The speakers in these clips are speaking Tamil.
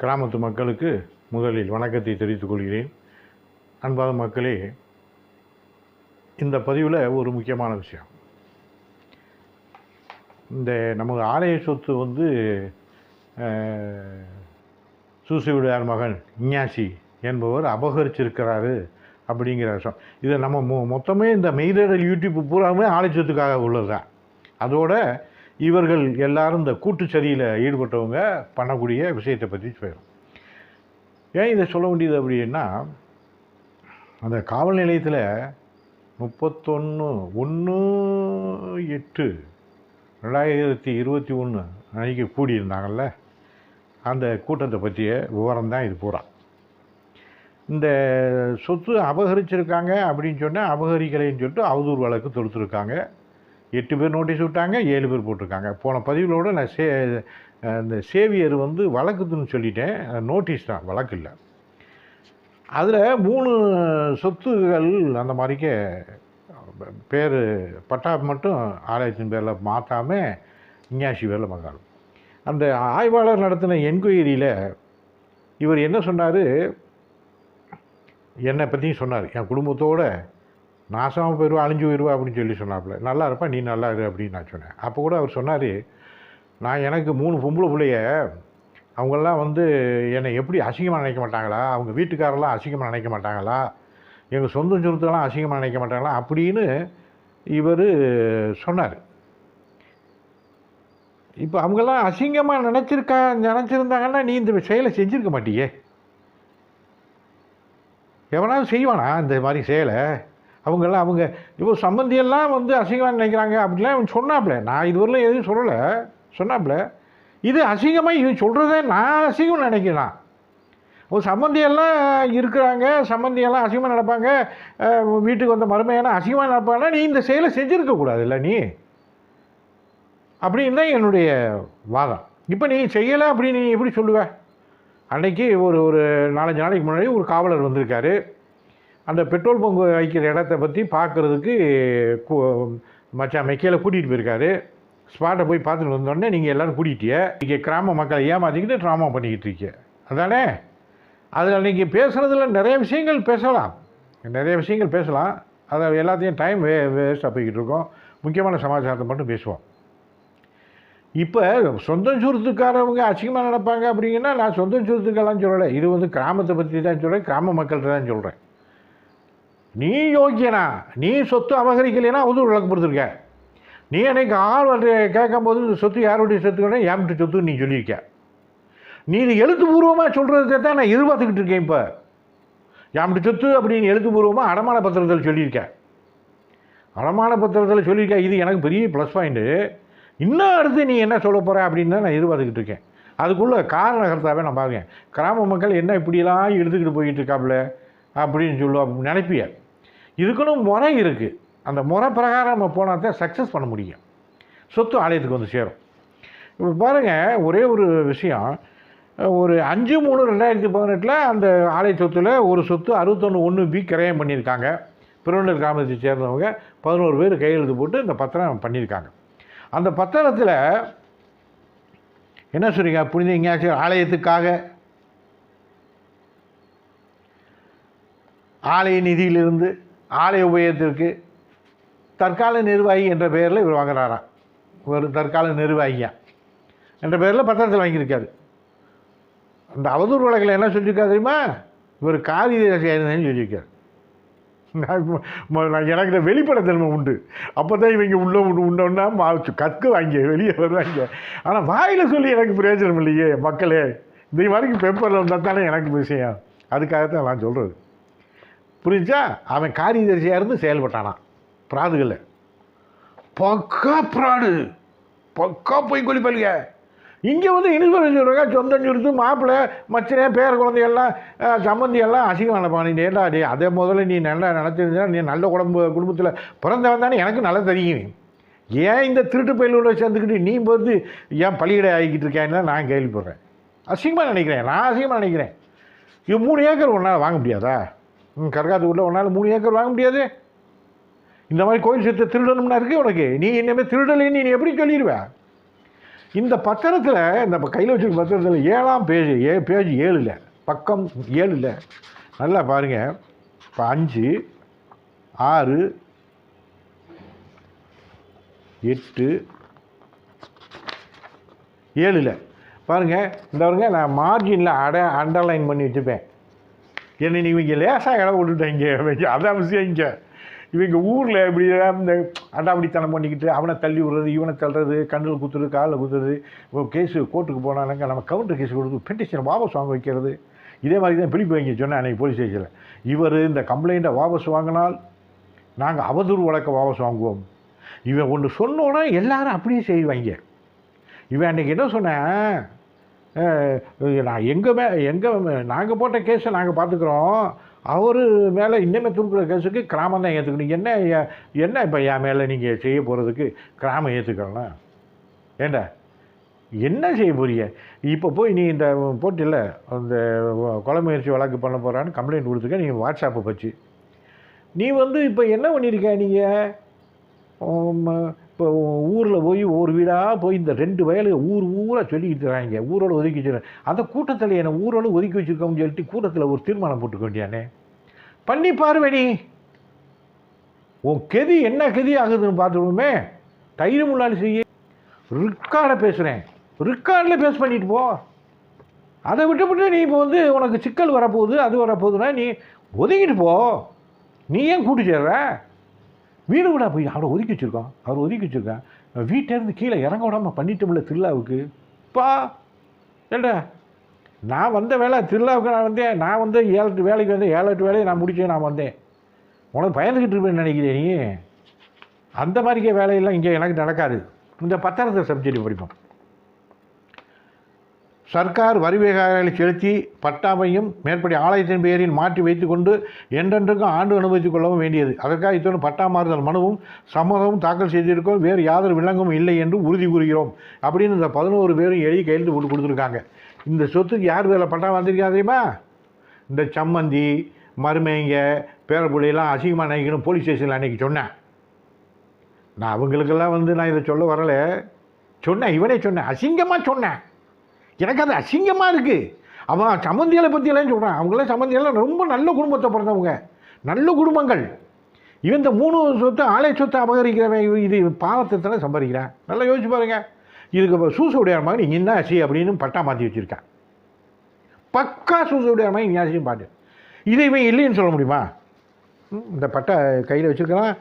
கிராமத்து மக்களுக்கு முதலில் வணக்கத்தை தெரிவித்துக் கொள்கிறேன். அன்பாத மக்களே இந்த பதிவில் ஒரு முக்கியமான விஷயம். இந்த நமது ஆலய சொத்து வந்து சூசிவிடார் மகன் இஞ்ஞாசி என்பவர் அபகரிச்சிருக்கிறாரு அப்படிங்கிற விஷயம். இதை நம்ம மொ மொத்தமே இந்த மெய்தேடல் யூடியூப் பூராமே ஆலய சொத்துக்காக உள்ளது தான் அதோட இவர்கள் எல்லாரும் இந்த கூட்டு சதியில் ஈடுபட்டவங்க பண்ணக்கூடிய விஷயத்தை பற்றி சொல்லும் ஏன் இதை சொல்ல வேண்டியது அப்படின்னா அந்த காவல் நிலையத்தில் முப்பத்தொன்று ஒன்று எட்டு ரெண்டாயிரத்தி இருபத்தி ஒன்று அன்றைக்கி கூடியிருந்தாங்கள்ல அந்த கூட்டத்தை பற்றிய விவரம் தான் இது பூரா. இந்த சொத்து அபகரிச்சிருக்காங்க அப்படின்னு சொன்னால் அபகரிக்கலைன்னு சொல்லிட்டு அவதூறு வழக்கு தொடுத்துருக்காங்க. எட்டு பேர் நோட்டீஸ் விட்டாங்க ஏழு பேர் போட்டிருக்காங்க. போன பதிவுகளோட நான் சே இந்த சேவியர் வந்து வழக்குதுன்னு சொல்லிட்டேன். நோட்டீஸ் தான் வழக்கு இல்லை. அதில் மூணு சொத்துகள் அந்த மாதிரிக்கே பேர் பட்டா மட்டும் ஆலயத்தின் பேரில் மாற்றாம இஞ்ஞாசி பேரில் மகாலும் அந்த ஆய்வாளர் நடத்தின என்கொயரியில் இவர் என்ன சொன்னார்? என்னை பற்றியும் சொன்னார். என் குடும்பத்தோடு நாசமாக போயிடுவா அழிஞ்சு போயிடுவா அப்படின்னு சொல்லி சொன்னாப்புல. நல்லா இருப்பா நீ நல்லா இரு அப்படின்னு நான் சொன்னேன். அப்போ கூட அவர் சொன்னார் நான் எனக்கு மூணு பொம்பளை பிள்ளைய அவங்கெல்லாம் வந்து என்னை எப்படி அசிங்கமாக நினைக்க மாட்டாங்களா? அவங்க வீட்டுக்காரெல்லாம் அசிங்கமாக நினைக்க மாட்டாங்களா? எங்கள் சொந்த சொந்தத்தெல்லாம் அசிங்கமாக நினைக்க மாட்டாங்களா? அப்படின்னு இவர் சொன்னார். இப்போ அவங்கெல்லாம் அசிங்கமாக நினச்சிருக்கா நினச்சிருந்தாங்கன்னா நீ இந்த செயலை செஞ்சுருக்க மாட்டியே. எவனாவது செய்வானா இந்த மாதிரி செயலை? அவங்கெல்லாம் அவங்க இப்போ சம்பந்தியெல்லாம் வந்து அசிங்கமாக நினைக்கிறாங்க அப்படிலாம் இவன் சொன்னாப்புல. நான் இதுவரையிலும் எதுவும் சொல்லலை. சொன்னாப்புல. இது அசிங்கமாக இவன் சொல்கிறதே நான் அசிங்கம் நினைக்கிறேன். ஒரு சம்பந்தியெல்லாம் இருக்கிறாங்க சம்பந்தியெல்லாம் அசிங்கமாக நடப்பாங்க வீட்டுக்கு வந்த மருமையான அசிங்கமாக நடப்பாங்கன்னா நீ இந்த செயலை செஞ்சுருக்கக்கூடாது இல்லை நீ. அப்படின்னு தான் என்னுடைய வாதம். இப்போ நீ செய்யலை அப்படின்னு நீ எப்படி சொல்லுவ? அன்னைக்கு ஒரு ஒரு நாலஞ்சு நாளைக்கு முன்னாடி ஒரு காவலர் வந்திருக்காரு. அந்த பெட்ரோல் பங்கு வைக்கிற இடத்த பற்றி பார்க்குறதுக்கு மச்சான் மெக்கையில் கூட்டிகிட்டு போயிருக்காரு. ஸ்பாட்டை போய் பார்த்துட்டு வந்தோடனே நீங்கள் எல்லோரும் கூட்டிகிட்டிய இங்கே கிராம மக்களை ஏமாற்றிக்கிட்டு ட்ராமா பண்ணிக்கிட்டு இருக்கீங்க. அதானே? அதில் நீங்கள் பேசுகிறதுல நிறைய விஷயங்கள் பேசலாம். நிறைய விஷயங்கள் பேசலாம். அதை எல்லாத்தையும் டைம் வே வேஸ்ட்டாக போய்கிட்டு இருக்கோம். முக்கியமான சமாச்சாரத்தை மட்டும் பேசுவோம். இப்போ சொந்த சுருத்துக்காரவங்க அசிங்கமாக நடப்பாங்க அப்படிங்கன்னா நான் சொந்த சுருத்துக்கெல்லாம் சொல்லலை. இது வந்து கிராமத்தை பற்றி தான் சொல்கிறேன் கிராம மக்கள்கிட்ட தான் சொல்கிறேன் நீ யோக்கியனா நீ சொத்து அபகரிக்கலைன்னா அவதூறு விளக்கு கொடுத்துருக்க. நீ அன்னைக்கு ஆள் கேட்கும்போது இந்த சொத்து யாருடைய சொத்துக்கணும் ஏமிட்டு சொத்துன்னு நீ சொல்லியிருக்க. நீ இது எழுத்துப்பூர்வமாக சொல்கிறத தான் நான் எதிர்பார்த்துக்கிட்டு இருக்கேன் இப்போ. யாமிட்டு சொத்து அப்படின்னு எழுத்துப்பூர்வமாக அடமான பத்திரத்தில் சொல்லியிருக்கேன் அடமான பத்திரத்தில் சொல்லியிருக்கேன் இது எனக்கு பெரிய ப்ளஸ் பாயிண்ட்டு இன்னும் அடுத்து நீ என்ன சொல்ல போகிற அப்படின்னு தான் நான் எதிர்பார்த்துக்கிட்டு இருக்கேன். அதுக்குள்ளே காரணகர்த்தாவே நான் பார்க்கேன் கிராம மக்கள் என்ன இப்படியெல்லாம் எடுத்துக்கிட்டு போயிட்டு இருக்காப்புல அப்படின்னு சொல்லுவா நினைப்பிய. இதுக்குன்னு முறை இருக்குது அந்த முறை பிரகாரம் நம்ம போனால் தான் சக்ஸஸ் பண்ண முடியும். சொத்து ஆலயத்துக்கு வந்து சேரும். இப்போ பாருங்கள் ஒரே ஒரு விஷயம். ஒரு அஞ்சு மூணு ரெண்டாயிரத்தி பதினெட்டில் அந்த ஆலய சொத்தில் ஒரு சொத்து அறுபத்தொன்று ஒன்று பி கிரயம் பண்ணியிருக்காங்க. பிறவண்டர் கிராமத்தை சேர்ந்தவங்க பதினோரு பேர் கையெழுத்து போட்டு இந்த பத்திரம் பண்ணியிருக்காங்க. அந்த பத்திரத்தில் என்ன சொல்றீங்க? புனித எங்கேயாச்சும் ஆலயத்துக்காக ஆலய நிதியிலிருந்து ஆலய உபயோகத்திற்கு தற்கால நிர்வாகி என்ற பெயரில் இவர் வாங்குறாராம். ஒரு தற்கால நிர்வாகியா? என்ற பெயரில் பத்திரத்தில் வாங்கியிருக்காரு. அந்த அவதூறு வழக்கில் என்ன சொல்லியிருக்காரு தெரியுமா? இவர் காரியாசிரியர்னு சொல்லியிருக்காரு. நான் எனக்கு இந்த வெளிப்படத்தன்மை உண்டு. அப்போ தான் இவங்க உள்ள உண்டோன்னா மாச்சு கற்கு வாங்க வெளியே வருவாங்க. ஆனால் வாயில் சொல்லி எனக்கு பிரயோஜனம் இல்லையே மக்களே. இந்த மாதிரி பேப்பரில் வந்தால் தானே எனக்கு விஷயம். அதுக்காகத்தான் நான் சொல்கிறது புரிஞ்சா அவன் காரியதரிசியாக இருந்து செயல்பட்டானான் பிராதுகளில். பக்கா பிராடு. பக்கா போய் கொலிப்பல்க இங்கே வந்து இன்சூரன்ஸ் சொல்கிறாங்க சொந்தம் சுருத்து மாப்பிள்ளை மச்சனே பேர குழந்தையெல்லாம் சம்மந்தி எல்லாம் அசிங்கம் நினைப்பா நீ ஏண்டா டே அதே முதல்ல நீ நல்லா நினச்சிருந்தா நீ நல்ல குடும்ப குடும்பத்தில் பிறந்தவன் தானே எனக்கு நல்லா தெரியும். ஏன் இந்த திருட்டு பயிலோட சேர்ந்துக்கிட்டு நீ வந்து ஏன் பள்ளியிட ஆகிக்கிட்டு இருக்கேன்னு தான் நான் கேள்விப்படுறேன். அசிங்கமாக நினைக்கிறேன் நான் அசிங்கமாக நினைக்கிறேன். இது மூணு ஏக்கர் ஒன்றால் வாங்க முடியாதா? ம் கரகாத்தூரில் ஒன்றால் மூணு ஏக்கர் வாங்க முடியாது. இந்த மாதிரி கோயில் சொத்தை திருடணும்னா இருக்கு உனக்கு. நீ இனிமேல் திருடலைன்னு நீ எப்படி சொல்லிடுவேன் இந்த பத்திரத்தில் இந்த கையில் வச்சுருக்க பத்திரத்தில் ஏழாம் பேஜ் ஏ பேஜ் ஏழில் பக்கம் ஏழில் நல்லா பாருங்கள் இப்போ அஞ்சு ஆறு எட்டு ஏழில். பாருங்கள் இந்த பாருங்க நான் மார்ஜினில் அட அண்டர்லைன் பண்ணி வச்சுப்பேன் என்னை இவங்க லேசாக இடம் விட்டுட்டாங்க அதான் விஷயம் இங்கே. இவங்க ஊரில் இப்படி இந்த அடாவடித்தனம் பண்ணிக்கிட்டு அவனை தள்ளி விடுறது இவனை தள்ளுறது கண்ணில் குத்துறது காலில் குத்துறது. இப்போ கேஸு கோர்ட்டுக்கு போனாலங்க நம்ம கவுண்டர் கேஸ் கொடுத்து பெட்டிஷன் வாபஸ் வாங்க வைக்கிறது. இதே மாதிரி தான் பிடிப்பு வைங்க சொன்னேன் அன்றைக்கி போலீஸ் ஸ்டேஷனில் இவர் இந்த கம்ப்ளைண்ட்டை வாபஸ் வாங்கினால் நாங்கள் அவதூறு வழக்க வாபஸ் வாங்குவோம். இவன் ஒன்று சொன்னோன்னா எல்லாரும் அப்படியே செய்வாங்க. இவன் அன்றைக்கி என்ன சொன்னேன்? நான் எங்கள் மே எங்கள் நாங்கள் போட்ட கேஸை நாங்கள் பார்த்துக்குறோம் அவர் மேலே இன்னமே தூக்குற கேஸுக்கு கிராமம் தான் ஏற்றுக்கணும் என்ன என்ன இப்போ என் மேலே நீங்கள் செய்ய போகிறதுக்கு கிராமம் ஏற்றுக்கலாம் ஏண்டா? என்ன செய்ய போறீங்க? இப்போ போய் நீ இந்த போட்டியில் அந்த கொலை முயற்சி வழக்கு பண்ண போகிறான்னு கம்ப்ளைண்ட் கொடுத்துருக்க நீங்கள் வாட்ஸ்அப்பை வச்சு. நீ வந்து இப்போ என்ன பண்ணியிருக்க நீங்கள் இப்போ ஊரில் போய் ஒரு வீடாக போய் இந்த ரெண்டு வயலு ஊர் ஊராக சொல்லிக்கிட்டு இருக்காங்க. ஊரோட ஒதுக்கி வச்சிருக்காங்க அந்த கூட்டத்தில் என்னை ஊரோட ஒதுக்கி வச்சுருக்கோம்னு சொல்லிட்டு கூட்டத்தில் ஒரு தீர்மானம் போட்டுக்க வேண்டியானே பண்ணி பார்வடி. உன் கெதி என்ன கெதி ஆகுதுன்னு பார்த்துடுமே தயிர் முன்னாடி செய்ய. ரிக்கார்டை பேசுகிறேன் ரிக்கார்டில் பேஸ் பண்ணிட்டு போ. அதை விட்டுவிட்டு நீ இப்போ வந்து உனக்கு சிக்கல் வரப்போகுது அது வரப்போகுதுன்னா நீ ஒதுங்கிட்டு போ. நீ ஏன் கூட்டு சேர்ற? வீடு கூட போய் அவரை ஒதுக்கி வச்சுருக்கோம். அவர் ஒதுக்கி வச்சுருக்கேன். வீட்டிலேருந்து கீழே இறங்க விடாமல் பண்ணிட்டோம்ல திருவிழாவுக்கு. பா ஏண்டா? நான் வந்த வேலை திருவிழாவுக்கு நான் வந்தேன். நான் வந்து ஏழு எட்டு வேலைக்கு வந்தேன். ஏழு எட்டு வேலையை நான் முடித்தேன் நான் வந்தேன். உனக்கு பயந்துக்கிட்டு இருப்பேன்னு நினைக்கிறேன் நீ? அந்த மாதிரிக்கே வேலையெல்லாம் இங்கே எனக்கு நடக்காது. இந்த பத்தாயிரத்தை சப்ஜெக்ட் படிப்போம். சர்க்கார் வரி வேகாகளை செலுத்தி பட்டாமையும் மேற்படி ஆலயத்தின் பெயரில் மாற்றி வைத்துக்கொண்டு என்றென்றுக்கும் ஆண்டு அனுமதித்துக் கொள்ளவும் வேண்டியது. அதற்காக இத்துடன் பட்டா மாறுதல் மனுவும் சம்மதமும் தாக்கல் செய்திருக்கோம் வேறு யாதொரு விலங்கும் இல்லை என்று உறுதி கூறுகிறோம். அப்படின்னு இந்த பதினோரு பேரும் எழுதி கையெழுத்து போட்டு கொடுத்துருக்காங்க. இந்த சொத்துக்கு யார் வேலை பட்டா வந்திருக்கா தெரியுமா? இந்த சம்மந்தி மருமைங்க பேரப்புள்ளையெல்லாம் அசிங்கமாக நினைக்கணும். போலீஸ் ஸ்டேஷனில் அன்றைக்கி சொன்னேன். நான் அவங்களுக்கெல்லாம் வந்து நான் இதை சொல்ல வரலை. சொன்னேன் இவனே சொன்னேன். அசிங்கமாக சொன்னேன். எனக்கு அது அசிங்கமாக இருக்குது அவன் சம்மந்திகளை பற்றியெல்லாம் சொல்கிறான் அவங்களாம் சம்மந்தியெல்லாம் ரொம்ப நல்ல குடும்பத்தை பிறந்தவங்க. நல்ல குடும்பங்கள். இவன் இந்த மூணு சொத்து ஆலை சொத்தை அபகரிக்கிறவன் இது பாவத்தை தானே சம்பாதிக்கிறான். நல்லா யோசிச்சு பாருங்கள் இதுக்கு இப்போ சூசையுடைய மகன் என்ன ஆச்சு அப்படின்னு பட்டா மாற்றி வச்சுருக்கான். பக்கா சூசையுடைய மகன் இன்னாசியும் பாட்டு. இதை இவன் இல்லைன்னு சொல்ல முடியுமா? இந்த பட்டா கையில் வச்சுருக்கலாம்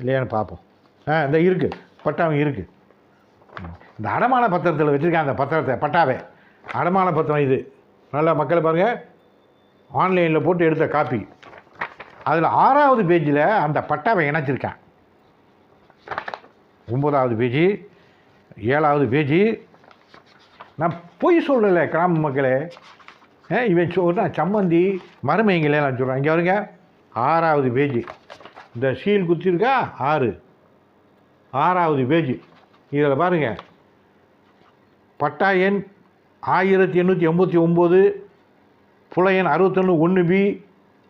இல்லையான்னு பார்ப்போம். ஆ இந்த இருக்குது பட்டா அவன் இருக்குது இந்த அடமான பத்திரத்தில் வச்சுருக்கேன் அந்த பத்திரத்தை பட்டாவே. அடமான பத்திரம் இது. நல்லா மக்களை பாருங்கள் ஆன்லைனில் போட்டு எடுத்த காப்பி. அதில் ஆறாவது பேஜில் அந்த பட்டாவை இணைச்சிருக்கேன் ஒம்பதாவது பேஜி ஏழாவது பேஜி. நான் பொய் சொல்லலை கிராம மக்களே. இவன் சொன்னா சம்மந்தி மருமைங்களே நான் சொல்கிறேன் இங்கே வருங்க ஆறாவது பேஜி. இந்த சீல் குத்திருக்கா? ஆறு. ஆறாவது பேஜி. இதில் பாருங்கள் பட்டா எண் ஆயிரத்தி எண்ணூற்றி எண்பத்தி ஒம்பது புலையன் அறுபத்தொன்று ஒன்று பி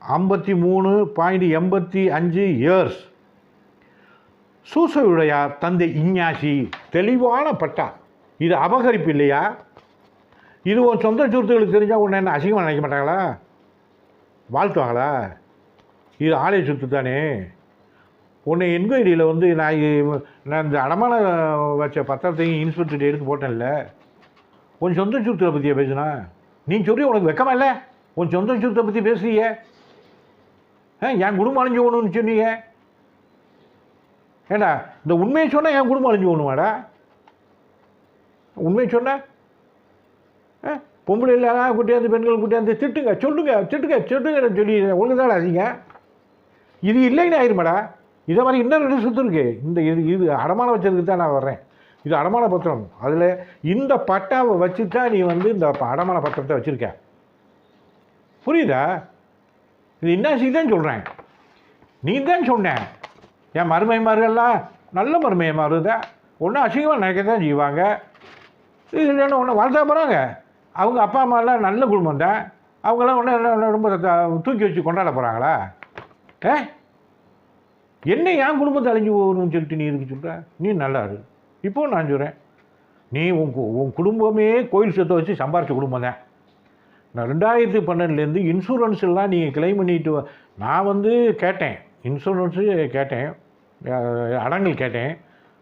ஐம்பத்தி மூணு பாயிண்ட் எண்பத்தி அஞ்சு இயர்ஸ் சூசையுடையார் தந்தை இஞ்ஞாசி தெளிவான பட்டா. இது அபகரிப்பு இல்லையா? இது உன் சொந்த சுருத்துகளுக்கு தெரிஞ்சால் உன்னை என்ன அசிங்கமாக நினைக்க மாட்டாங்களா? வாழ்த்துவாங்களா? இது ஆலய சுத்து தானே? உன்னை என்கொயரியில் வந்து நான் நான் இந்த அடமான வச்ச பத்திரத்தையும் இன்ஸ்பெக்டர் எடுத்து போட்டேன்ல. உன் சொந்த சுத்தத்தை பற்றியா பேசுனா? நீ சொல்லி உனக்கு வெக்கமா இல்லை? உன் சொந்த சுத்தத்தை பற்றி பேசுறிய? ஆ என் குடும்பம் அழிஞ்சு போகணும்னு சொன்னீங்க. ஏண்டா இந்த உண்மையை சொன்னால் என் குடும்பம் அழிஞ்சு போகணுமாடா? உண்மையை சொன்ன? ஆ பொம்பளை இல்லாத குட்டியாந்து பெண்கள் குட்டியாந்து திட்டுங்க சொல்லுங்க திட்டுங்க சொல்லுங்க சொல்லி ஒழுங்கு தான் அதிங்க இது இல்லைன்னு ஆயிருமாடா? இதை மாதிரி இன்னொரு ரெண்டு சொத்து இருக்கு. இந்த இது இது அடமான வச்சதுக்கு தான் நான் வர்றேன். இது அடமான பத்திரம். அதில் இந்த பட்டாவை வச்சு தான் நீ வந்து இந்த ப- அடமான பத்திரத்தை வச்சுருக்க. புரியுதா? இது இன்னாசி தான் சொல்கிறேன் நீ தான் சொன்னேன் என் மருமைமார்கள்லாம் நல்ல மருமையமாரு தான் ஒன்றும் அசிங்கமாக நினைக்க தான் செய்வாங்க. இது இல்லைன்னா ஒன்று வளர்த்தா போகிறாங்க அவங்க அப்பா அம்மாலாம் நல்ல குடும்பம் தான். அவங்களாம் ஒன்று ரொம்ப தூக்கி வச்சு கொண்டாட போகிறாங்களா ஏ? என்ன என் குடும்பத்தை அழிஞ்சு போகணும்னு சொல்லிட்டு நீ இருக்கு சொல்கிற நீ நல்லா இரு. இப்போ நான் சொல்கிறேன் நீ உன் கு- உன் குடும்பமே கோயில் சொத்தை வச்சு சம்பாரித்த குடும்பம் தான். நான் ரெண்டாயிரத்தி பன்னெண்டுலேருந்து இன்சூரன்ஸ் எல்லாம் நீங்கள் கிளைம் பண்ணிட்டு நான் வந்து கேட்டேன். இன்சூரன்ஸு கேட்டேன். அடங்கல் கேட்டேன்.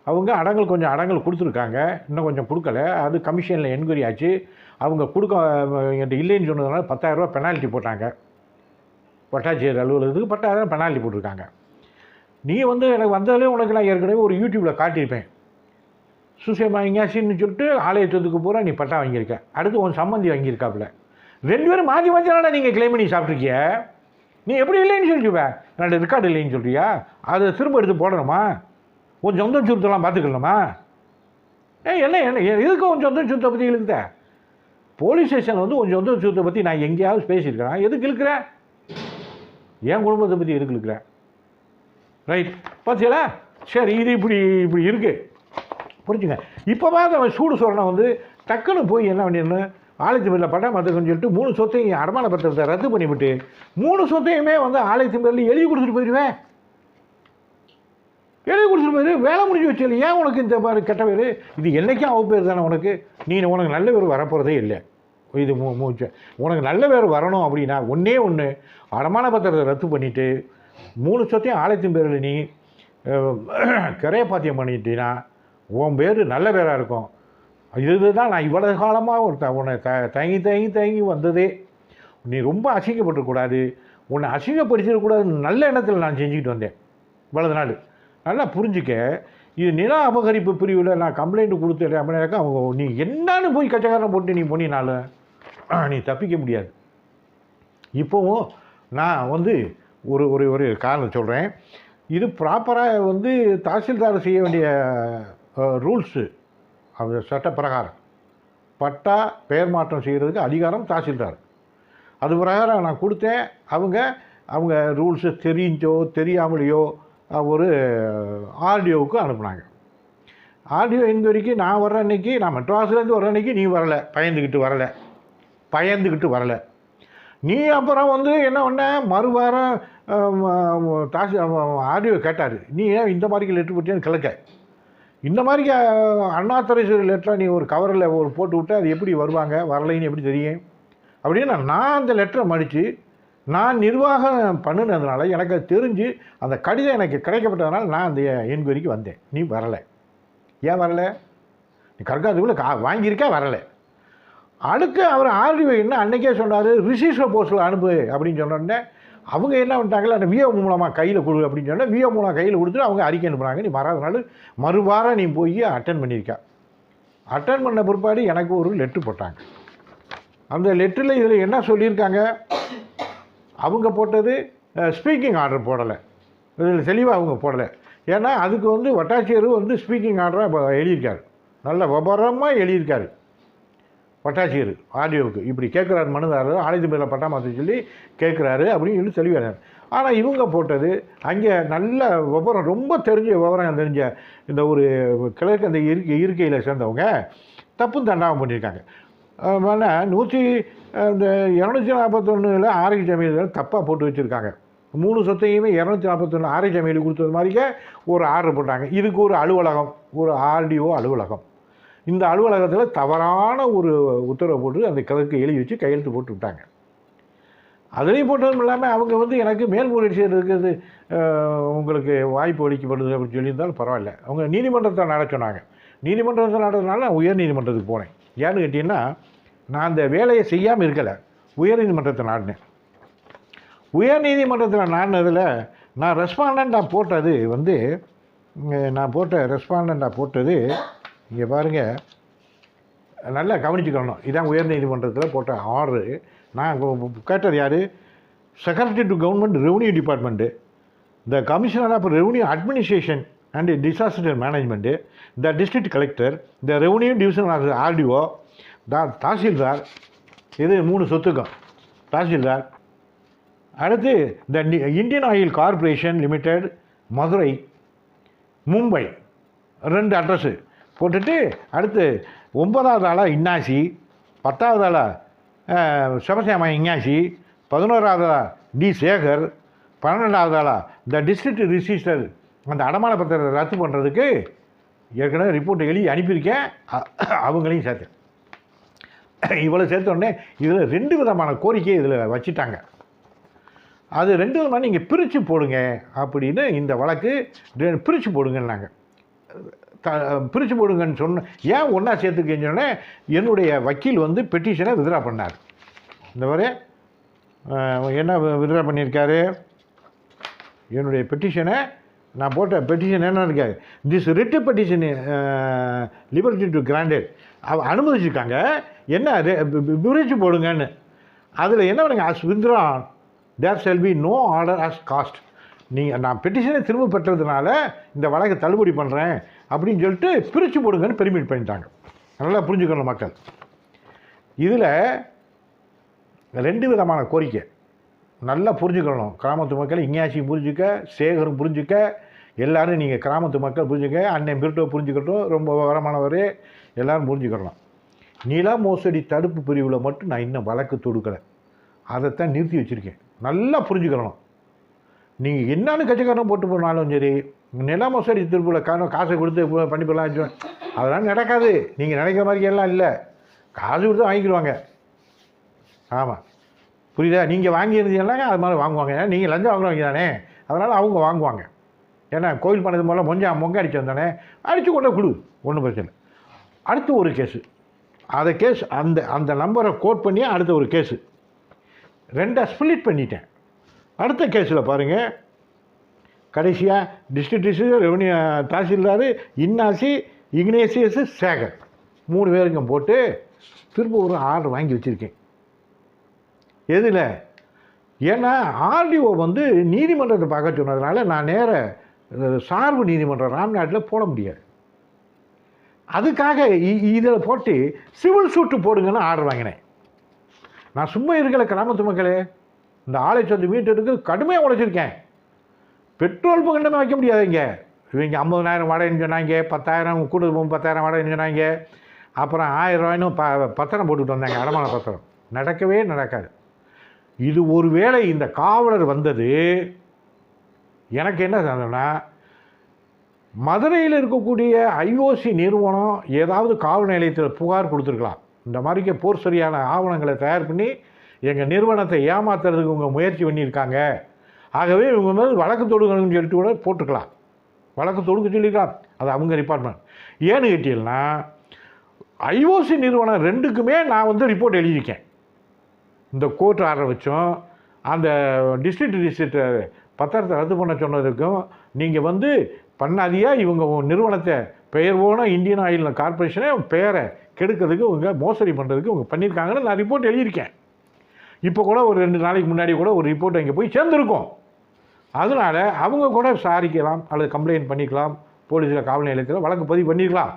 அவங்க அடங்கல் கொஞ்சம் அடங்கல் கொடுத்துருக்காங்க. இன்னும் கொஞ்சம் கொடுக்கல. அது கமிஷனில் என்கொயரி ஆச்சு. அவங்க கொடுக்க என்கிட்ட இல்லைன்னு சொன்னதுனால பத்தாயிரரூபா பெனால்ட்டி போட்டாங்க. வட்டாட்சியர் அலுவலகத்துக்கு பத்தாயிரம் பெனால்ட்டி போட்டிருக்காங்க. நீ வந்து எனக்கு வந்ததுலேயே உனக்கு நான் ஏற்கனவே ஒரு யூடியூப்பில் காட்டியிருப்பேன். சுசேமா எங்கேயாச்சின்னு சொல்லிட்டு ஆலயத்துக்கு பூரா நீ பட்டா வாங்கியிருக்க. அடுத்து உன் சம்மந்தி வாங்கியிருக்காப்புல. ரெண்டு பேரும் மாற்றி மாற்றினால நீங்கள் கிளைம் பண்ணி சாப்பிட்ருக்கிய நீ எப்படி இல்லைன்னு சொல்லிடுவேன் என்னோட ரெக்கார்டு இல்லைன்னு சொல்கிறியா அதை திரும்ப எடுத்து போடணுமா? உன் சொந்த சுத்தெல்லாம் பார்த்துக்கணுமா? ஏ என்ன என்ன எதுக்கு உன் சொந்த சுத்தை பற்றி இழுக்குத போலீஸ் ஸ்டேஷன் வந்து உன் சொந்த சுத்தை பற்றி நான் எங்கேயாவது பேசியிருக்கிறேன். எதுக்கு இழுக்கிறேன் என் குடும்பத்தை பற்றி எதுக்கு இழுக்கிறேன் ரைட் பார்த்தீங்களா சரி இது இப்படி இப்படி இருக்குது புரிஞ்சுங்க. இப்போ பார்த்து அவன் சூடு சொல்கிறன வந்து டக்குன்னு போய் என்ன பண்ணிடணும்? ஆலயத்து பேரில் பட்டா மற்றன்னு சொல்லிட்டு மூணு சொத்தையும் அடமான பத்திரத்தை ரத்து பண்ணிவிட்டு மூணு சொத்தையுமே வந்து ஆலயத்து பேரில் எழுதி கொடுத்துட்டு போயிடுவேன். எழுதி கொடுத்துட்டு போயிரு வேலை முடிஞ்சு வச்சு ஏன் உனக்கு இந்த மாதிரி கெட்ட பேர்? இது என்றைக்கும் அவ பேர் தானே உனக்கு? நீ உனக்கு நல்ல பேர் வரப்போகிறதே இல்லை. இது மூ மூச்சு உனக்கு நல்ல பேர் வரணும் அப்படின்னா ஒன்றே ஒன்று அடமான பத்திரத்தை ரத்து பண்ணிவிட்டு மூணு சொத்தையும் ஆலயத்தின் பேரில் நீ கிரையப்பாத்தியம் பண்ணிட்டீங்கன்னா உன் பேர் நல்ல பேராக இருக்கும். இதுதான் நான் இவ்வளவு காலமாக ஒரு த உன்னை த தயங்கி தயங்கி தயங்கி வந்ததே. நீ ரொம்ப அசிங்கப்பட்டுக்கூடாது உன்னை அசிங்கப்படுத்திடக்கூடாது நல்ல எண்ணத்தில் நான் செஞ்சுக்கிட்டு வந்தேன். இவ்வளவு நாள். நல்லா புரிஞ்சுக்க. இது நில அபகரிப்பு பிரிவில் நான் கம்ப்ளைண்ட் கொடுத்துட்டேன் அப்படின்னாக்கா அவங்க நீ என்னன்னு போய் கச்சக்காரன் போட்டு நீ பண்ணினாலும் நீ தப்பிக்க முடியாது. இப்போவும் நான் வந்து ஒரு ஒரு ஒரு காரணம் சொல்கிறேன் இது ப்ராப்பராக வந்து தாசில்தார் செய்ய வேண்டிய ரூல்ஸு அது சட்ட பிரகாரம். பட்டா பெயர் மாற்றம் செய்கிறதுக்கு அதிகாரம் தாசில்தார். அது பிரகாரம் நான் கொடுத்தேன். அவங்க அவங்க ரூல்ஸு தெரிஞ்சோ தெரியாமலேயோ ஒரு ஆர்டிஓவுக்கு அனுப்புனாங்க. ஆர்டிஓ என்கொயரிக்கு நான் வர்ற அன்னைக்கு நான் மெட்ராஸ்லேருந்து வர்ற அன்னைக்கு நீ வரலை. பயந்துக்கிட்டு வரலை. பயந்துக்கிட்டு வரலை. நீ அப்புறம் வந்து என்ன பண்ண? மறுவாரம் தாசி ஆடியோ கேட்டார். நீ ஏன் இந்த மாதிரிக்கு லெட்ரு போட்டியான்னு கிழக்க இந்த மாதிரி அண்ணாத்துறை லெட்டரை நீ ஒரு கவரில் ஒரு போட்டு விட்டு அது எப்படி வருவாங்க? வரலைன்னு எப்படி தெரியும்? அப்படின்னு நான் அந்த லெட்டரை மடித்து நான் நிர்வாகம் பண்ணினதுனால எனக்கு அது தெரிஞ்சு அந்த கடிதம் எனக்கு கிடைக்கப்பட்டதுனால நான் அந்த என்கொயரிக்கு வந்தேன். நீ வரலை. ஏன் வரலை? நீ கற்காதுக்குள்ளே கா வாங்கியிருக்கா? வரலை. அடுத்து அவர் ஆர்டிஓ என்ன அன்றைக்கே சொன்னார் ரிசீஸ் போஸ்ட்டில் அனுப்பு அப்படின்னு சொன்னோடனே அவங்க என்ன பண்ணிட்டாங்களா அந்த விஓ மூலமாக கையில் கொடு அப்படின்னு சொன்னால் விஓ மூலம் கையில் கொடுத்துட்டு அவங்க அறிக்கை அனுப்புனாங்க. நீ வராத நாள் மறுவாரம் நீ போய் அட்டன் பண்ணியிருக்கா. அட்டன் பண்ண பிற்பாடு எனக்கு ஒரு லெட்ரு போட்டாங்க. அந்த லெட்டரில் இதில் என்ன சொல்லியிருக்காங்க? அவங்க போட்டது ஸ்பீக்கிங் ஆர்டர் போடலை. இதில் தெளிவாக அவங்க போடலை. ஏன்னா அதுக்கு வந்து வட்டாட்சியர் வந்து ஸ்பீக்கிங் ஆர்டராக எழுதியிருக்காரு. நல்ல விபரமாக எழுதியிருக்காரு. பட்டாசியர் ஆர்டிஓவுக்கு. இப்படி கேட்குறாரு மனுதாரர் ஆலயத்து மேலே பட்டா மாற்ற சொல்லி கேட்குறாரு அப்படின்னு சொல்லி தெளிவாக ஆனால் இவங்க போட்டது அங்கே நல்ல விவரம் ரொம்ப தெரிஞ்ச விவரம் தெரிஞ்ச இந்த ஒரு கிழக்கு அந்த இருக்கை இருக்கையில் சேர்ந்தவங்க தப்பும் தண்டாமல் பண்ணியிருக்காங்க. ஆனால் நூற்றி இந்த இரநூத்தி நாற்பத்தொன்னில் ஆரோக்கிய சமையல் தப்பாக போட்டு வச்சுருக்காங்க. மூணு சொத்தையுமே இரநூத்தி நாற்பத்தொன்று ஆரோக்கிய சமையல் கொடுத்தது மாதிரிக்க ஒரு ஆர்டர் போட்டாங்க. இதுக்கு ஒரு அலுவலகம் ஒரு ஆர்டிஓ அலுவலகம். இந்த அலுவலகத்தில் தவறான ஒரு உத்தரவை போட்டு அந்த கிழக்கு எழுதி வச்சு கையெழுத்து போட்டு விட்டாங்க. அதுலேயும் போட்டதும் இல்லாமல் அவங்க வந்து எனக்கு மேல்முறையீடு செய்கிறதுக்கு உங்களுக்கு வாய்ப்பு அளிக்கப்படுது அப்படின்னு சொல்லியிருந்தாலும் பரவாயில்ல. அவங்க நீதிமன்றத்தை நட சொன்னாங்க. நீதிமன்றத்தை நடந்ததுனால நான் உயர் நீதிமன்றத்துக்கு போனேன். ஏன்னு கேட்டிங்கன்னா நான் அந்த வேலையை செய்யாமல் இருக்கலை. உயர் நீதிமன்றத்தை நாடினேன். உயர் நீதிமன்றத்தில் நாடினதில் நான் ரெஸ்பாண்டாக போட்டது வந்து நான் போட்ட ரெஸ்பாண்டாக போட்டது இங்கே பாருங்கள் நல்லா கவனிச்சுக்கணும். இதான் உயர் நீதிமன்றத்தில் போட்ட ஆர்டரு. நான் கேட்டது யார்? Secretary to government revenue department the commissioner of revenue administration and disaster management the district collector the revenue division of RDO தா தாசில்தார் இது மூணு சொத்துக்கும் தாசில்தார் அடுத்து the Indian Oil Corporation Limited Madurai Mumbai ரெண்டு அட்ரஸு போட்டுட்டு அடுத்து ஒன்பதாவது ஆளாக இன்னாசி பத்தாவது ஆளாக சிவசேமா இன்னாசி பதினோராவது ஆளாக டி சேகர் பன்னெண்டாவது ஆளாக இந்த டிஸ்ட்ரிக்ட் ரிஜிஸ்டர் அந்த அடமான பத்திரத்தை ரத்து பண்ணுறதுக்கு ஏற்கனவே ரிப்போர்ட்டை எழுதி அனுப்பியிருக்கேன். அவங்களையும் சேர்த்தேன் இவ்வளோ சேர்த்த உடனே இதில் ரெண்டு விதமான கோரிக்கையை இதில் வச்சுட்டாங்க. அது ரெண்டு விதமான நீங்கள் பிரித்து போடுங்க அப்படின்னு இந்த வழக்கு பிரித்து போடுங்கன்னாங்க. த பிரித்து போடுங்கன்னு சொன்ன ஏன் ஒன்றா சேர்த்துக்கன்னு சொன்னேன் என்னுடைய வக்கீல் வந்து பெட்டிஷனை வித்ரா பண்ணார். இந்த வரை என்ன வித்ரா பண்ணியிருக்காரு? என்னுடைய பெட்டிஷனை நான் போட்ட பெட்டிஷன் என்ன இருக்காது this writ petition liberty to granted அவ அனுமதிச்சிருக்காங்க. என்ன ரெ- போடுங்கன்னு. அதில் என்ன பண்ணுங்க? As withdrawn there shall be no order as cost நீங்கள் நான் பெட்டிஷனை திரும்ப பெற்றதுனால இந்த வழக்கை தள்ளுபடி பண்ணுறேன் அப்படின்னு சொல்லிட்டு பிரித்து போடுங்கன்னு பெருமிட் பண்ணிட்டாங்க. நல்லா புரிஞ்சுக்கணும் மக்கள். இதில் ரெண்டு விதமான கோரிக்கை. நல்லா புரிஞ்சுக்கணும். கிராமத்து மக்கள் இங்கேயாச்சி புரிஞ்சுக்க சேகரும் புரிஞ்சுக்க எல்லோரும் நீங்கள் கிராமத்து மக்கள் புரிஞ்சுக்க அண்ணன் பிரிட்டோ புரிஞ்சுக்கட்டும் ரொம்ப விவரமானவர் எல்லாரும் புரிஞ்சுக்கணும். நில மோசடி தடுப்பு பிரிவில் மட்டும் நான் இன்னும் வழக்கு தொடுக்கலை. அதைத்தான் நிறுத்தி வச்சுருக்கேன். நல்லா புரிஞ்சுக்கணும். நீங்கள் என்னென்னு கச்சக்காரன் போட்டு போனாலும் சரி நில மோசடி திருப்பில் காரணம் காசை கொடுத்து பண்ணி போடலாம் அதெல்லாம் நடக்காது. நீங்கள் நினைக்கிற மாதிரி எல்லாம் இல்லை. காசு கொடுத்து வாங்கிக்கிடுவாங்க. ஆமாம் புரியுதா? நீங்கள் வாங்கியிருந்தீங்கன்னா அது மாதிரி வாங்குவாங்க. ஏன்னா நீங்கள் லஞ்சம் வாங்குறவங்க தானே. அதனால் அவங்க வாங்குவாங்க. ஏன்னா கோயில் பண்ணது மூலம் கொஞ்சம் மொங்க அடிச்சு வந்தானே அடித்து கொண்டு கொடு. ஒன்றும் பிரச்சனை இல்லை. அடுத்து ஒரு கேஸு. அதை கேஸ் அந்த அந்த நம்பரை கோட் பண்ணி அடுத்த ஒரு கேஸு. ரெண்டாக ஸ்ப்ளிட் பண்ணிட்டேன். அடுத்த கேஸில் பாருங்கள் கடைசியாக district district revenue tahsildar Innasi Ignatius Sekar. மூணு பேருங்க போட்டு திரும்ப ஒரு ஆர்டர் வாங்கி வச்சுருக்கேன். எதில்? ஏன்னா ஆர்டிஓ வந்து நீதிமன்றத்தை பார்க்க சொன்னதுனால நான் நேர சார்பு நீதிமன்றம் ராம்நாட்டில் போட முடியாது. அதுக்காக இதில் போட்டு சிவில் சூட்டு போடுங்கன்னு ஆர்டர் வாங்கினேன். நான் சும்மா இருக்கல கிராமத்து மக்களே. இந்த ஆலை சொத்து மீட்டெடுக்க கடுமையாக உழைச்சிருக்கேன் பெட்ரோல் பங்கண்டமே வைக்க முடியாது இங்கே. இவங்க ஐம்பதனாயிரம் வாடகைன்னு சொன்னாங்க பத்தாயிரம் கூடுதல் பத்தாயிரம் வாடகைன்னு சொன்னாங்க. அப்புறம் ஆயிரம் ரூபாயின்னு ப பத்திரம் போட்டுட்டு வந்தாங்க அடமான பத்திரம். நடக்கவே நடக்காது. இது ஒரு வேளை இந்த காவலர் வந்தது எனக்கு என்ன சொன்னா மதுரையில் இருக்கக்கூடிய ஐஓசி நிறுவனம் ஏதாவது காவல் நிலையத்தில் புகார் கொடுத்துருக்கலாம். இந்த மாதிரிக்கு போர் சரியான ஆவணங்களை தயார் பண்ணி எங்கள் நிறுவனத்தை ஏமாத்துறதுக்கு உங்கள் முயற்சி பண்ணியிருக்காங்க. ஆகவே இவங்க மேல் வழக்கு தொடுக்கணும்னு சொல்லிட்டு கூட போட்டுக்கலாம். வழக்கு தொடுக்க சொல்லிக்கலாம் அது அவங்க டிபார்ட்மெண்ட் ஏன்னு கேட்டீங்கன்னா ஐஓசி நிறுவனம் ரெண்டுக்குமே நான் வந்து ரிப்போர்ட் எழுதியிருக்கேன். இந்த கோர்ட் ஆர்டர் வச்சோம் அந்த டிஸ்ட்ரிக்ட் டிஸ்ட்ரிக்ட் பத்திரத்தை ரத்து பண்ண சொன்னதுக்கும் நீங்கள் வந்து பண்ணாதியா இவங்க நிறுவனத்தை பெயர் போனால் இந்தியன் ஆயில் கார்பரேஷனே பெயரை கெடுக்கிறதுக்கு இவங்க மோசடி பண்ணுறதுக்கு இவங்க பண்ணியிருக்காங்கன்னு நான் ரிப்போர்ட் எழுதியிருக்கேன். இப்போ கூட ஒரு ரெண்டு நாளைக்கு முன்னாடி கூட ஒரு ரிப்போர்ட் அங்கே போய் சேர்ந்துருக்கோம். அதனால் அவங்க கூட விசாரிக்கலாம் அல்லது கம்ப்ளைண்ட் பண்ணிக்கலாம். போலீஸில் காவல் நிலையத்தில் வழக்கு பதிவு பண்ணிக்கலாம்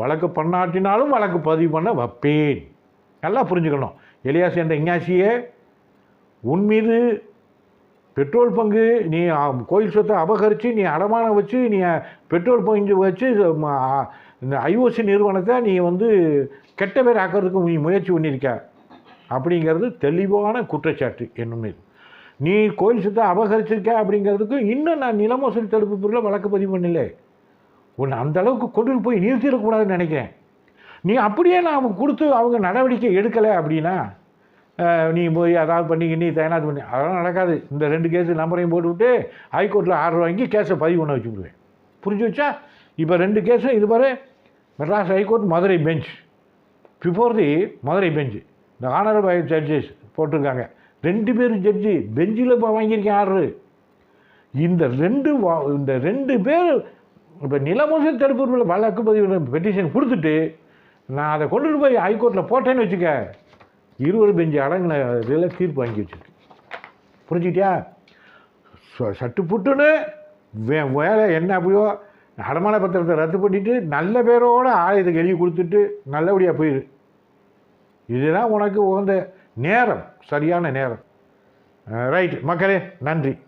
வழக்கு பண்ணாட்டினாலும் வழக்கு பதிவு பண்ண வைப்பேன். நல்லா புரிஞ்சுக்கணும். எலியாசி என்ற இங்காசியே உன் மீது பெட்ரோல் பங்கு நீ கோயில் சொத்தை அபகரித்து நீ அடமானம் வச்சு நீ பெட்ரோல் பங்கு வச்சு இந்த ஐஓசி நிறுவனத்தை நீ வந்து கெட்ட பேர் ஆக்கிறதுக்கு நீ முயற்சி பண்ணியிருக்க. அப்படிங்கிறது தெளிவான குற்றச்சாட்டு என்னும் மீது நீ கோயில் சுத்தம் அபகரிச்சிருக்க அப்படிங்கிறதுக்கு இன்னும் நான் நிலமோசடி தடுப்பு பிரிவில் வழக்கு பதிவு பண்ணல. உன்னை அந்த அளவுக்கு கொண்டு போய் நிறுத்திடக்கூடாதுன்னு நினைக்கிறேன். நீ அப்படியே நான் அவங்க கொடுத்து அவங்க நடவடிக்கை எடுக்கலை அப்படின்னா நீ போய் அதாவது பண்ணி நீ தயனாது பண்ணி. அதெல்லாம் நடக்காது. இந்த ரெண்டு கேஸு நம்பரையும் போட்டுவிட்டு ஹைகோர்ட்டில் ஆர்டர் வாங்கி கேஸை பதிவு பண்ண வச்சுக்கிடுவேன். புரிஞ்சு வச்சா? இப்போ ரெண்டு கேஸும் இதுவரை Madras high court Madurai bench before the Madurai bench இந்த ஆனரபிள் ஜட்ஜஸ் போட்டிருக்காங்க. ரெண்டு பேரும் ஜட்ஜி பெஞ்சில் இப்போ வாங்கியிருக்கேன் ஆர்டரு இந்த ரெண்டு வா- இந்த ரெண்டு பேர் இப்போ நிலமோசடி தடுப்பு வழக்கு பதிவு பெட்டிஷன் கொடுத்துட்டு நான் அதை கொண்டுட்டு போய் ஹைகோர்ட்டில் போட்டேன்னு வச்சுக்க இருபது பெஞ்சு அடங்கின இதில் தீர்ப்பு வாங்கி வச்சுருக்கு புரிஞ்சுக்கிட்டியா? ச- சட்டு புட்டுன்னு வே வேலை என்ன அப்படியோ அடமான பத்திரத்தை ரத்து பண்ணிவிட்டு நல்ல பேரோட ஆலயத்துக்கு எழுதி கொடுத்துட்டு நல்லபடியாக போயிடு இதுதான் உனக்கு உகந்த நேரம் சரியான நேரம். ரைட் மக்களே நன்றி.